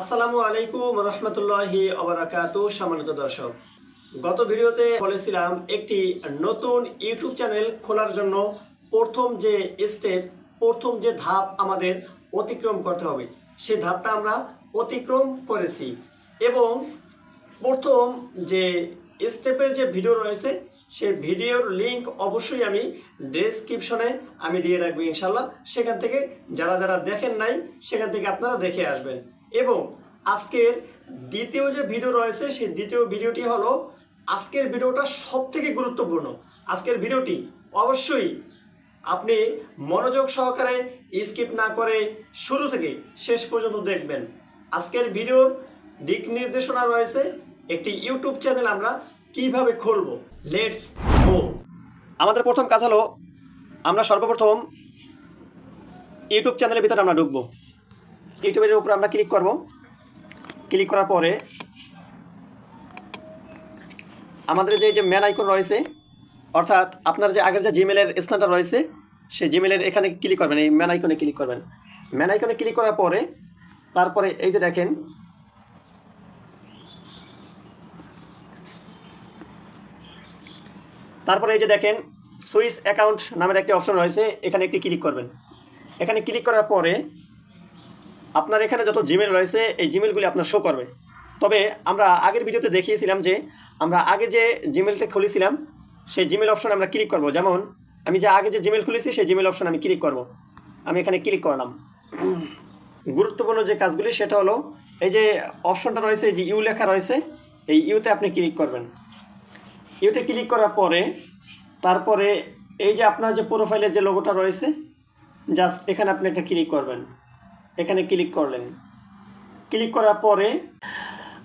আসসালামু আলাইকুম রহমতুল্লাহি অবরাকাতু, সম্মানিত দর্শক। গত ভিডিওতে বলেছিলাম, একটি নতুন ইউটিউব চ্যানেল খোলার জন্য প্রথম যে স্টেপ প্রথম যে ধাপ আমাদের অতিক্রম করতে হবে, সে ধাপটা আমরা অতিক্রম করেছি। এবং প্রথম যে স্টেপের যে ভিডিও রয়েছে, সে ভিডিওর লিংক অবশ্যই আমি ডেসক্রিপশনে আমি দিয়ে রাখব ইনশাল্লাহ সেখান থেকে যারা যারা দেখেন নাই, সেখান থেকে আপনারা দেখে আসবেন। এবং আজকের দ্বিতীয় যে ভিডিও রয়েছে, সেই দ্বিতীয় ভিডিওটি হলো আজকের ভিডিওটা সব থেকে গুরুত্বপূর্ণ। আজকের ভিডিওটি অবশ্যই আপনি মনোযোগ সহকারে স্কিপ না করে শুরু থেকে শেষ পর্যন্ত দেখবেন। আজকের ভিডিওর দিক নির্দেশনা রয়েছে, একটি ইউটিউব চ্যানেল আমরা কীভাবে খুলব। লেটস গো আমাদের প্রথম কাজ হলো, আমরা সর্বপ্রথম ইউটিউব চ্যানেলের ভিতরে আমরা ঢুকবো। ইউটিউবের উপরে আমরা ক্লিক করব। ক্লিক করার পরে আমাদের যে যে ম্যান আইকন রয়েছে, অর্থাৎ আপনার যে আগের যে জিমেলের স্থানটা রয়েছে, সেই জিমেলের এখানে ক্লিক করবেন, এই ম্যান আইকনে ক্লিক করবেন। ম্যান আইকনে ক্লিক করার পরে, তারপরে এই যে দেখেন, তারপরে এই যে দেখেন সুইস অ্যাকাউন্ট নামের একটি অপশন রয়েছে, এখানে একটি ক্লিক করবেন। এখানে ক্লিক করার পরে আপনার এখানে যত জিমেল রয়েছে, এই জিমেলগুলি আপনার শো করবে। তবে আমরা আগের ভিডিওতে দেখিয়েছিলাম যে, আমরা আগে যে জিমেলটা খুলেছিলাম, সেই জিমেল অপশন আমরা ক্লিক করব। যেমন, আমি যে আগে যে জিমেল খুলেছি, সেই জিমেল অপশন আমি ক্লিক করব। আমি এখানে ক্লিক করলাম। গুরুত্বপূর্ণ যে কাজগুলি, সেটা হলো, এই যে অপশনটা রয়েছে যে ইউ লেখা রয়েছে, এই ইউতে আপনি ক্লিক করবেন। ইউতে ক্লিক করার পরে, তারপরে এই যে আপনার যে প্রোফাইলের যে লোগোটা রয়েছে জাস্ট এখানে আপনি একটা ক্লিক করবেন। এখানে ক্লিক করলেন। ক্লিক করার পরে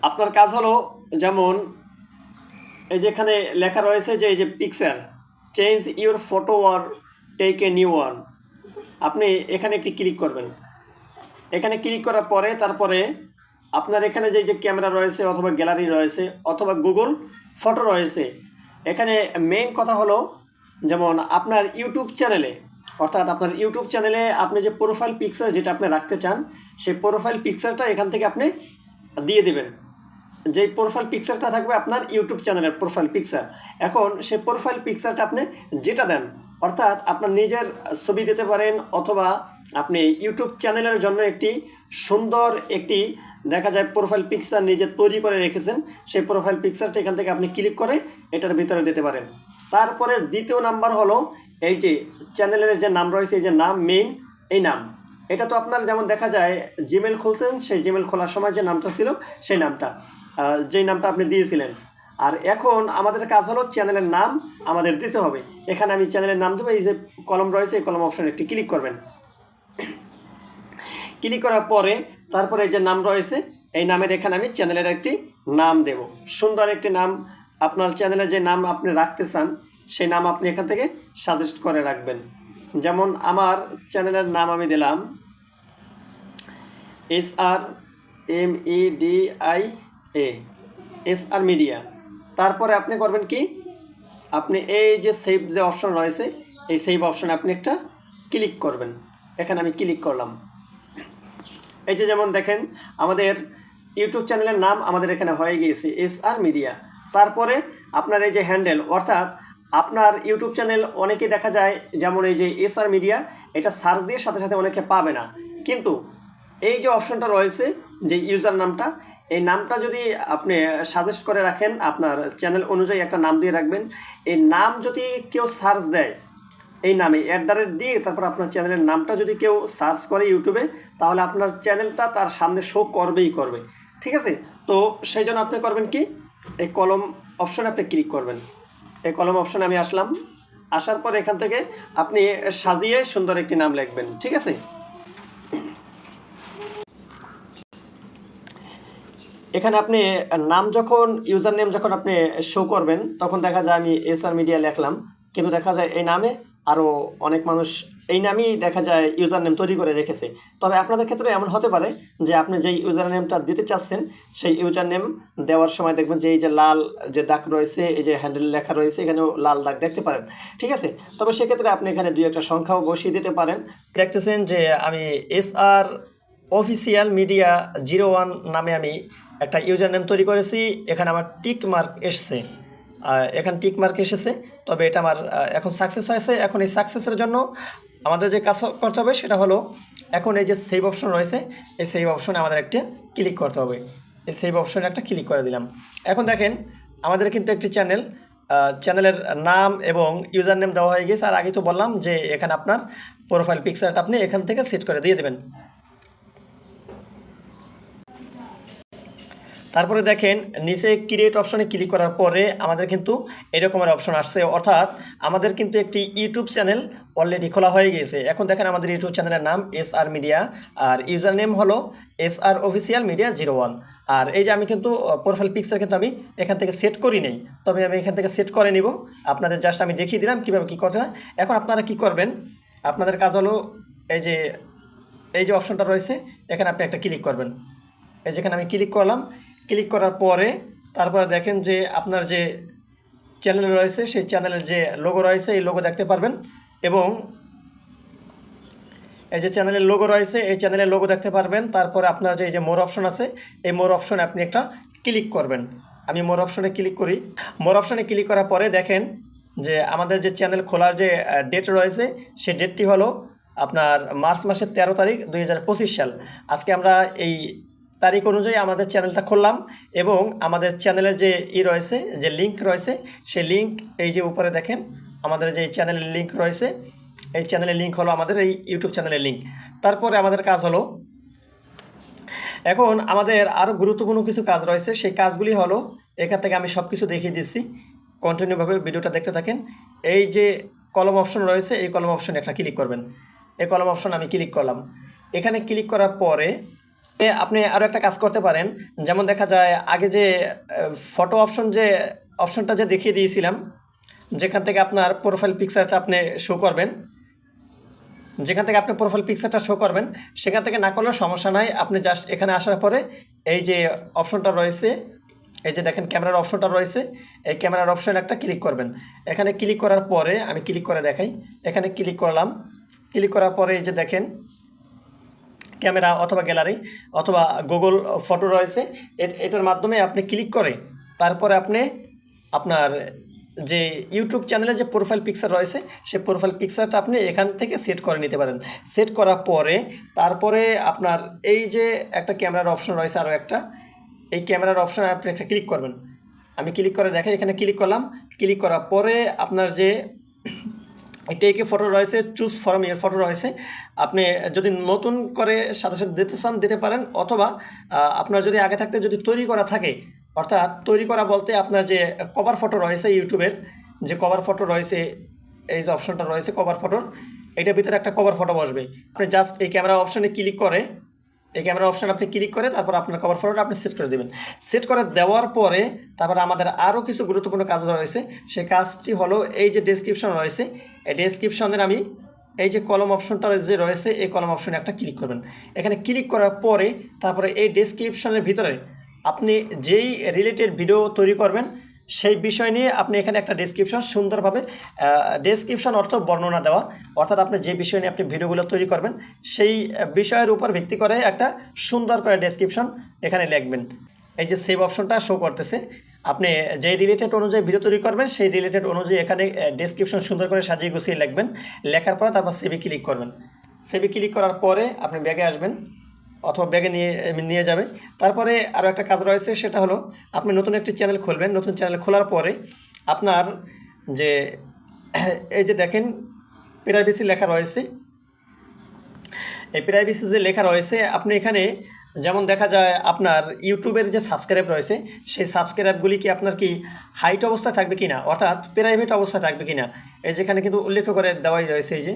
আপনার কাজ হলো যেমন এই যে এখানে লেখা রয়েছে যে এই যে picture change your photo or take a new one আপনি এখানে একটি ক্লিক করবেন। এখানে ক্লিক করার পরে তারপরে আপনার এখানে যে যে ক্যামেরা রয়েছে অথবা গ্যালারি রয়েছে অথবা গুগল ফটো রয়েছে। এখানে মেইন কথা হলো যেমন আপনার ইউটিউব চ্যানেলে অর্থাৎ আপনার ইউটিউব চ্যানেলে আপনি যে প্রোফাইল পিকচার যেটা আপনি রাখতে চান, সেই প্রোফাইল পিকচারটা এখান থেকে আপনি দিয়ে দেবেন। যেই প্রোফাইল পিকচারটা থাকবে আপনার ইউটিউব চ্যানেলের প্রোফাইল পিকচার এখন সেই প্রোফাইল পিকচারটা আপনি যেটা দেন, অর্থাৎ আপনার নিজের ছবি দিতে পারেন অথবা আপনি ইউটিউব চ্যানেলের জন্য একটি সুন্দর একটি দেখা যায় প্রোফাইল পিকচার নিজে তৈরি করে রেখেছেন, সেই প্রোফাইল পিকচারটা এখান থেকে আপনি ক্লিক করে এটার ভিতরে দিতে পারেন। তারপরে দ্বিতীয় নাম্বার হলো এই যে চ্যানেলের যে নাম রয়েছে, এই যে নাম মেইন এই নাম। এটা তো আপনার যেমন দেখা যায় জিমেল খুলছেন, সেই জিমেল খোলার সময় যে নামটা ছিল, সেই নামটা। যেই নামটা আপনি দিয়েছিলেন। আর এখন আমাদের কাজ হলো চ্যানেলের নাম আমাদের দিতে হবে। এখানে আমি চ্যানেলের নাম দেবো, এই যে কলম রয়েছে, এই কলম অপশন একটি ক্লিক করবেন। ক্লিক করার পরে, তারপরে এই যে নাম রয়েছে, এই নামের এখানে আমি চ্যানেলের একটি নাম দেব। সুন্দর একটি নাম। আপনার চ্যানেলের যে নাম আপনি রাখতে চান সেই নাম আপনি এখান থেকে সাজেস্ট করে রাখবেন। যেমন আমার চ্যানেলের নাম আমি দিলাম S R M E D I A S R media তারপরে আপনি করবেন কি? আপনি এই যে সেভ যে অপশন রয়েছে, এই সেভ অপশনে আপনি একটা ক্লিক করবেন। এখানে আমি ক্লিক করলাম। এই যে যেমন দেখেন, আমাদের ইউটিউব চ্যানেলের নাম আমাদের এখানে হয়ে গিয়েছে এস আর মিডিয়া তারপরে আপনার এই যে হ্যান্ডেল অর্থাৎ আপনার ইউটিউব চ্যানেল অনেকে দেখা যায়, যেমন এই যে এস আর মিডিয়া, এটা সার্চ দিয়ে সাথে সাথে অনেকে পাবে না। কিন্তু এই যে অপশনটা রয়েছে, যে ইউজার নামটা, এই নামটা যদি আপনি সাজেস্ট করে রাখেন, আপনার চ্যানেল অনুযায়ী একটা নাম দিয়ে রাখবেন। এই নাম যদি কেউ সার্চ দেয়, এই নামে অ্যাডারেট দিয়ে তারপর আপনার চ্যানেলের নামটা যদি কেউ সার্চ করে ইউটিউবে, তাহলে আপনার চ্যানেলটা তার সামনে শো করবেই করবে। ঠিক আছে? তো সেই জন্য আপনি করবেন কি? এই কলম অপশনে আপনি ক্লিক করবেন। এই কলম অপশনে আমি আসলাম। আসার পর এখান থেকে আপনি সাজিয়ে সুন্দর একটি নাম লিখবেন, ঠিক আছে? এখানে আপনি নাম যখন ইউজার নেম যখন আপনি শো করবেন, তখন দেখা যায় আমি এস আর মিডিয়া লিখলাম। কিন্তু দেখা যায় এই নামে আরও অনেক মানুষ এই নামই দেখা যায় ইউজার নেম তৈরি করে রেখেছে। তবে আপনাদের ক্ষেত্রে এমন হতে পারে যে আপনি যেই ইউজার নেমটা দিতে চাচ্ছেন, সেই ইউজার নেম দেওয়ার সময় দেখবেন যে এই যে লাল যে দাগ রয়েছে, এই যে হ্যান্ডেল লেখা রয়েছে, এখানেও লাল দাগ দেখতে পারেন। ঠিক আছে? তবে সেক্ষেত্রে আপনি এখানে দুই একটা সংখ্যাও বসিয়ে দিতে পারেন। দেখতেছেন যে আমি S R official media zero one নামে আমি একটা ইউজার নেম তৈরি করেছি। এখানে আমার টিক মার্ক এসছে। এখানে টিক মার্ক এসেছে। তবে এটা আমার এখন সাকসেস হয়েছে। এখন এই সাকসেসের জন্য আমাদের যে কাজ করতে হবে সেটা হলো এখন এই যে সেভ অপশন রয়েছে, এই সেভ অপশনে আমাদের একটি ক্লিক করতে হবে। এই সেভ অপশনে একটা ক্লিক করে দিলাম। এখন দেখেন, আমাদের কিন্তু একটি চ্যানেল চ্যানেলের নাম এবং ইউজার নেম দেওয়া হয়ে গেছে। আর আগে তো বললাম যে এখানে আপনার প্রোফাইল পিকচারটা আপনি এখান থেকে সেট করে দিয়ে দেবেন। তারপরে দেখেন নিচে ক্রিয়েট অপশনে ক্লিক করার পরে আমাদের কিন্তু এরকমের অপশন আসছে। অর্থাৎ আমাদের কিন্তু একটি ইউটিউব চ্যানেল অলরেডি খোলা হয়ে গিয়েছে। এখন দেখেন আমাদের ইউটিউব চ্যানেলের নাম এস আর মিডিয়া আর ইউজার নেম হলো S R official media zero one আর এই যে আমি কিন্তু প্রোফাইল পিকচার কিন্তু আমি এখান থেকে সেট করি নেই, তবে আমি এখান থেকে সেট করে নিব। আপনাদের জাস্ট আমি দেখিয়ে দিলাম কীভাবে কী করতে হয়। এখন আপনারা কি করবেন, আপনাদের কাজ হলো এই যে এই যে অপশনটা রয়েছে, এখানে আপনি একটা ক্লিক করবেন। এই যেখানে আমি ক্লিক করলাম ক্লিক করার পরে তারপরে দেখেন যে আপনার যে চ্যানেল রয়েছে, সেই চ্যানেলের যে লোগো রয়েছে, এই লোগো দেখতে পারবেন। এবং এই যে চ্যানেলের লোগো রয়েছে, এই চ্যানেলের লোগো দেখতে পারবেন। তারপরে আপনার যে, এই যে মোর অপশন আছে, এই মোর অপশনে আপনি একটা ক্লিক করবেন। আমি মোর অপশনে ক্লিক করি। মোর অপশনে ক্লিক করার পরে দেখেন যে আমাদের যে চ্যানেল খোলার যে ডেট রয়েছে, সেই ডেটটি হলো আপনার মার্চ মাসের তেরো তারিখ দুই হাজার পঁচিশ সাল। আজকে আমরা এই তারিখ অনুযায়ী আমাদের চ্যানেলটা খুললাম এবং আমাদের চ্যানেলের যে ই রয়েছে, যে লিঙ্ক রয়েছে, সেই লিঙ্ক এই যে উপরে দেখেন, আমাদের যে চ্যানেলের লিঙ্ক রয়েছে, এই চ্যানেলের লিঙ্ক হলো আমাদের এই ইউটিউব চ্যানেলের লিঙ্ক তারপরে আমাদের কাজ হলো, এখন আমাদের আরও গুরুত্বপূর্ণ কিছু কাজ রয়েছে, সেই কাজগুলি হলো, এখান থেকে আমি সব কিছু দেখিয়ে দিচ্ছি। কন্টিনিউভাবে ভিডিওটা দেখতে থাকেন। এই যে কলম অপশন রয়েছে, এই কলম অপশনে একটা ক্লিক করবেন। এই কলম অপশন আমি ক্লিক করলাম। এখানে ক্লিক করার পরে আপনি আরও একটা কাজ করতে পারেন। যেমন দেখা যায়, আগে যে ফটো অপশন যে অপশনটা যে দেখিয়ে দিয়েছিলাম, যেখান থেকে আপনার প্রোফাইল পিকচারটা আপনি শো করবেন, যেখান থেকে আপনি প্রোফাইল পিকচারটা শো করবেন, সেখান থেকে না করলেও সমস্যা নাই। আপনি জাস্ট এখানে আসার পরে এই যে অপশনটা রয়েছে, এই যে দেখেন ক্যামেরার অপশনটা রয়েছে, এই ক্যামেরার অপশন একটা ক্লিক করবেন। এখানে ক্লিক করার পরে, আমি ক্লিক করে দেখাই। এখানে ক্লিক করলাম। ক্লিক করার পরে এই যে দেখেন ক্যামেরা অথবা গ্যালারি অথবা গুগল ফটো রয়েছে। এট- এটার মাধ্যমে আপনি ক্লিক করে তারপরে আপনি আপনার যে ইউটিউব চ্যানেলে যে প্রোফাইল পিকচার রয়েছে সেই প্রোফাইল পিকচারটা আপনি এখান থেকে সেট করে নিতে পারেন। সেট করার পরে তারপরে আপনার এই যে একটা ক্যামেরার অপশন রয়েছে আরও একটা, এই ক্যামেরার অপশনে আপনি একটা ক্লিক করবেন। আমি ক্লিক করে দেখে এখানে ক্লিক করলাম। ক্লিক করার পরে আপনার যে টেকে ফটো রয়েছে চুজ ফরম এর ফটো রয়েছে। আপনি যদি নতুন করে সাথে সাথে দিতে চান, দিতে পারেন, অথবা আপনার যদি আগে থাকতে যদি তৈরি করা থাকে, অর্থাৎ তৈরি করা বলতে আপনার যে কভার ফটো রয়েছে ইউটিউবের যে কভার ফটো রয়েছে, এই যে অপশনটা রয়েছে কভার ফটোর এটার ভিতরে একটা কভার ফটো বসবে। আপনি জাস্ট এই ক্যামেরা অপশনে ক্লিক করে এই ক্যামেরা অপশন আপনি ক্লিক করে তারপর আপনার কভার ফটোটা আপনি সেট করে দেবেন। সেট করে দেওয়ার পরে তারপর আমাদের আরও কিছু গুরুত্বপূর্ণ কাজ রয়েছে। সেই কাজটি হলো এই যে ডেসক্রিপশন রয়েছে, এই ডেসক্রিপশনের আমি এই যে কলম অপশনটা যে রয়েছে, এই কলম অপশনে একটা ক্লিক করবেন। এখানে ক্লিক করার পরে তারপরে এই ডেসক্রিপশনের ভিতরে আপনি যেই রিলেটেড ভিডিও তৈরি করবেন সেই বিষয় নিয়ে আপনি এখানে একটা ডেসক্রিপশন সুন্দরভাবে ডেসক্রিপশন অর্থ বর্ণনা দেওয়া। অর্থাৎ আপনি যে বিষয় নিয়ে আপনি ভিডিওগুলো তৈরি করবেন, সেই বিষয়ের উপর ভিত্তি করে একটা সুন্দর করে ডেসক্রিপশন এখানে লিখবেন। এই যে সেভ অপশনটা শো করতেছে। আপনি যে রিলেটেড অনুযায়ী ভিডিও তৈরি করবেন, সেই রিলেটেড অনুযায়ী এখানে ডেসক্রিপশন সুন্দর করে সাজিয়ে গুছিয়ে লিখবেন। লেখার পরে তারপর সেভে ক্লিক করবেন। সেভে ক্লিক করার পরে আপনি ব্যাগে আসবেন। অথবা ব্যাগে নিয়ে নিয়ে যাবে। তারপরে আরও একটা কাজ রয়েছে, সেটা হলো আপনি নতুন একটি চ্যানেল খুলবেন। নতুন চ্যানেল খোলার পরে আপনার যে, এই যে দেখেন প্রাইভেসি লেখা রয়েছে। এই প্রাইভেসি যে লেখা রয়েছে, আপনি এখানে যেমন দেখা যায় আপনার ইউটিউবের যে সাবস্ক্রাইব রয়েছে, সেই সাবস্ক্রাইবগুলি কি আপনার কি হাইট অবস্থায় থাকবে কি না অর্থাৎ প্রাইভেট অবস্থায় থাকবে কি না এই যেখানে কিন্তু উল্লেখ করে দেওয়াই রয়েছে, এই যে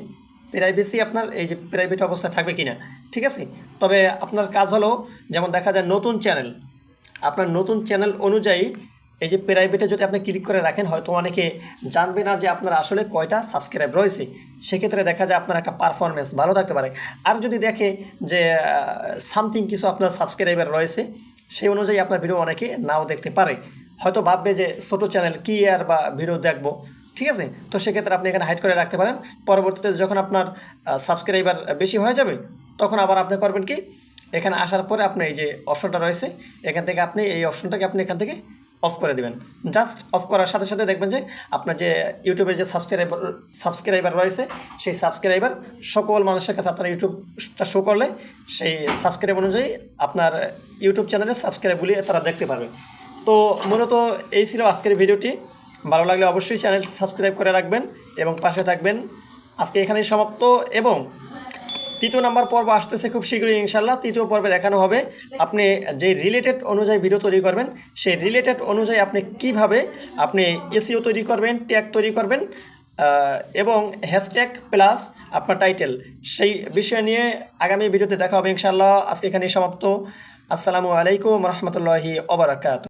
প্রাইভেসি আপনার, এই যে প্রাইভেট অবস্থায় থাকবে কি না ঠিক আছে? তবে আপনার কাজ হলো, যেমন দেখা যায় নতুন চ্যানেল আপনার নতুন চ্যানেল অনুযায়ী এই যে প্রাইভেটে যদি আপনি ক্লিক করে রাখেন, হয়তো অনেকে জানবে না যে আপনার আসলে কয়টা সাবস্ক্রাইব রয়েছে। সেক্ষেত্রে দেখা যায় আপনার একটা পারফরমেন্স ভালো থাকতে পারে। আর যদি দেখে যে সামথিং কিছু আপনার সাবস্ক্রাইবার রয়েছে, সেই অনুযায়ী আপনার ভিডিও অনেকে নাও দেখতে পারে। হয়তো ভাববে যে ছোটো চ্যানেল কি আর বা ভিডিও দেখব? ঠিক আছে? তো সেক্ষেত্রে আপনি এখানে হাইড করে রাখতে পারেন। পরবর্তীতে যখন আপনার সাবস্ক্রাইবার বেশি হয়ে যাবে, তখন আবার আপনি করবেন কি? এখানে আসার পরে আপনি এই যে অপশনটা রয়েছে, এখান থেকে আপনি এই অপশনটাকে আপনি এখান থেকে অফ করে দিবেন। জাস্ট অফ করার সাথে সাথে দেখবেন যে আপনার যে ইউটিউবে যে সাবস্ক্রাইবার সাবস্ক্রাইবার রয়েছে, সেই সাবস্ক্রাইবার সকল মানুষের কাছে আপনার ইউটিউবটা শো করলে, সেই সাবস্ক্রাইব অনুযায়ী আপনার ইউটিউব চ্যানেলে সাবস্ক্রাইবগুলি তারা দেখতে পারবে। তো মূলত এই ছিল আজকের ভিডিওটি ভালো লাগলে অবশ্যই চ্যানেল সাবস্ক্রাইব করে রাখবেন এবং পাশে থাকবেন। আজকে এখানেই সমাপ্ত এবং তৃতীয় নাম্বার পর্ব আসতেছে খুব শীঘ্রই ইনশাল্লাহ তৃতীয় পর্বে দেখানো হবে আপনি যে রিলেটেড অনুযায়ী ভিডিও তৈরি করবেন, সেই রিলেটেড অনুযায়ী আপনি কীভাবে আপনি এসিও তৈরি করবেন ট্যাগ তৈরি করবেন এবং হ্যাশট্যাগ প্লাস আপনার টাইটেল সেই বিষয় নিয়ে আগামী ভিডিওতে দেখা হবে ইনশাল্লাহ আজকে এখানেই সমাপ্ত। আসসালামু আলাইকুম রহমতুল্লাহি ওবরাকাত